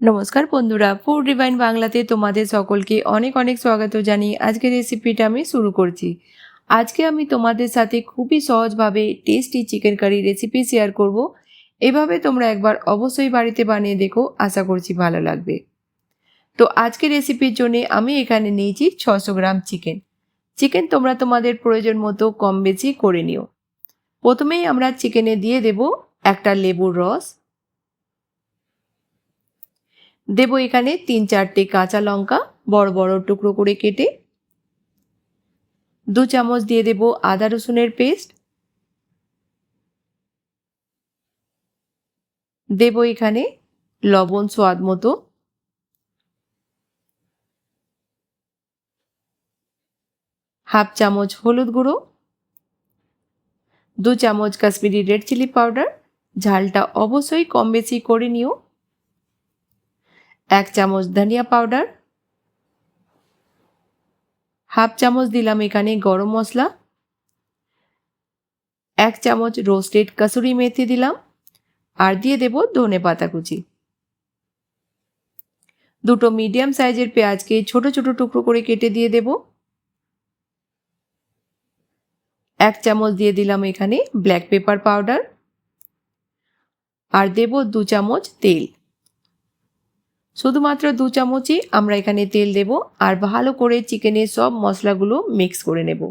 নমস্কার বন্ধুরা food divine বাংলাতে তোমাদের সকলকে অনেক অনেক স্বাগত জানিয়ে আজকের রেসিপিটা আমি শুরু করছি। আজকে আমি তোমাদের সাথে খুবই সহজভাবে tasty chicken curry recipe share করব। এভাবে তোমরা একবার অবশ্যই বাড়িতে বানিয়ে দেখো, আশা করছি ভালো লাগবে। তো আজকের রেসিপির জন্য আমি এখানে নিয়েছি ছশো গ্রাম চিকেন চিকেন তোমরা তোমাদের প্রয়োজন মতো কম বেশি করে নিও। প্রথমেই আমরা চিকেনে দিয়ে দেব একটা লেবুর রস দেব এখানে তিন চারটে কাঁচা লঙ্কা, বড় বড় টুকরো করে কেটে। দু চামচ দিয়ে দেব আদা রসুনের পেস্ট। দেব এখানে লবণ স্বাদ মতো। হাফ চামচ হলুদ গুঁড়ো। দু চামচ কাশ্মীরি রেড চিলি পাউডার। ঝালটা অবশ্যই কম বেশি করে নিও। এক চামচ ধনিয়া পাউডার, হাফ চামচ দিলাম এখানে গরম মশলা, এক চামচ রোস্টেড কাসুরি মেথি দিলাম, আর দিয়ে দেব ধনে পাতা কুচি। দুটো মিডিয়াম সাইজের পেঁয়াজকে ছোট ছোট টুকরো করে কেটে দিয়ে দেব। এক চামচ দিয়ে দিলাম এখানে ব্ল্যাক পেপার পাউডার আর দেব দু চামচ তেল। শুধুমাত্র দু চামচই আমরা এখানে তেল দেব আর ভালো করে চিকেনের সব মশলাগুলো মিক্স করে নেব।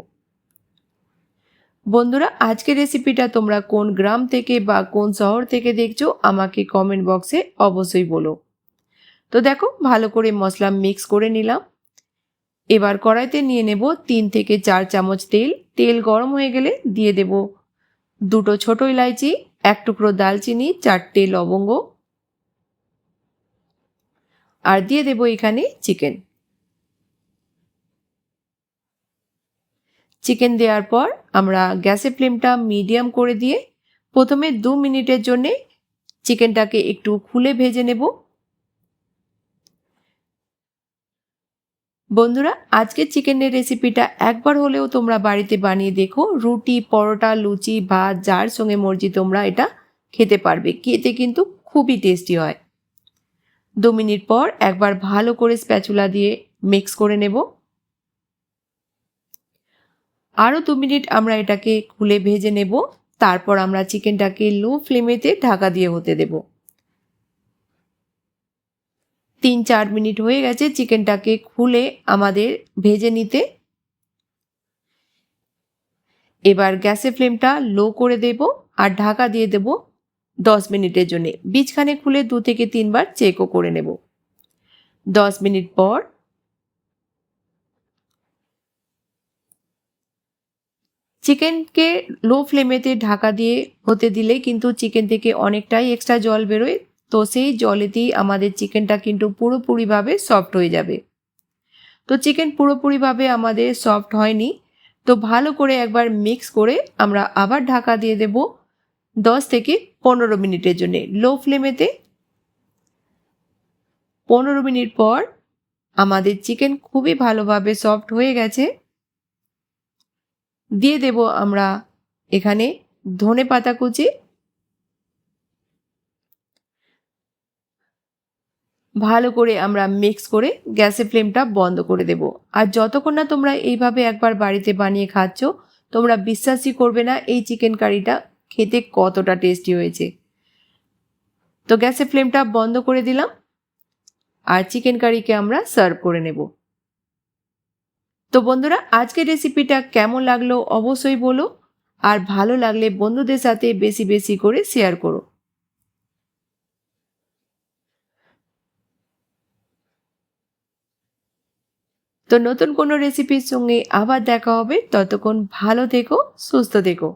বন্ধুরা, আজকের রেসিপিটা তোমরা কোন গ্রাম থেকে বা কোন শহর থেকে দেখছ আমাকে কমেন্ট বক্সে অবশ্যই বলো। তো দেখো, ভালো করে মশলা মিক্স করে নিলাম। এবার কড়াইতে নিয়ে নেব তিন থেকে চার চামচ তেল। তেল গরম হয়ে গেলে দিয়ে দেব দুটো ছোট ইলাইচি, এক টুকরো দালচিনি, চারটে লবঙ্গ আর দিয়ে দেব এখানে চিকেন। চিকেন দেওয়ার পর আমরা গ্যাসের ফ্লেমটা মিডিয়াম করে দিয়ে প্রথমে দু মিনিটের জন্যে চিকেনটাকে একটু খুলে ভেজে নেব। বন্ধুরা আজকে চিকেনের রেসিপিটা একবার হলেও তোমরা বাড়িতে বানিয়ে দেখো। রুটি, পরোটা, লুচি, ভাত, যার সঙ্গে মর্জি তোমরা এটা খেতে পারবে। খেতে কিন্তু খুবই টেস্টি হয়। দু মিনিট পর একবার ভালো করে স্প্যাচুলা দিয়ে মিক্স করে নেব। আরও দু মিনিট আমরা এটাকে খুলে ভেজে নেব। তারপর আমরা চিকেনটাকে লো ফ্লেমেতে ঢাকা দিয়ে হতে দেব। তিন চার মিনিট হয়ে গেছে চিকেনটাকে খুলে আমাদের ভেজে নিতে। এবার গ্যাসের ফ্লেমটা লো করে দেব আর ঢাকা দিয়ে দেব দশ মিনিটের জন্য। বীজখানে খুলে দু থেকে তিনবার চেকও করে নেব। দশ মিনিট পর চিকেনকে লো ফ্লেমেতে ঢাকা দিয়ে হতে দিলে কিন্তু চিকেন থেকে অনেকটাই এক্সট্রা জল বেরোয়। তো সেই জলেতেই আমাদের চিকেনটা কিন্তু পুরোপুরিভাবে সফট হয়ে যাবে। তো চিকেন পুরোপুরিভাবে আমাদের সফট হয়নি। তো ভালো করে একবার মিক্স করে আমরা আবার ঢাকা দিয়ে দেব। দশ থেকে পনেরো মিনিটের জন্য। লো ফ্লেমেতে পনেরো মিনিট পর আমাদের চিকেন খুবই ভালোভাবে সফট হয়ে গেছে। দিয়ে দেব আমরা এখানে ধনে পাতা কুচি। ভালো করে আমরা মিক্স করে গ্যাসের ফ্লেমটা বন্ধ করে দেব। আর যতক্ষণ না তোমরা এইভাবে একবার বাড়িতে বানিয়ে খাচ্ছ, তোমরা বিশ্বাসই করবে না এই চিকেন কারিটা খেতে কতটা টেস্টি হয়েছে। তো গ্যাসের ফ্লেমটা বন্ধ করে দিলাম। আর চিকেন কারিকে আমরা সার্ভ করে নেব। তো বন্ধুরা, আজকের রেসিপিটা কেমন লাগল অবশ্যই বলো। আর ভালো লাগলে বন্ধুদের সাথে বেশি বেশি করে শেয়ার করো। তো নতুন কোনো রেসিপির সঙ্গে আবার দেখা হবে। ততক্ষণ ভালো থেকো, সুস্থ থেকো।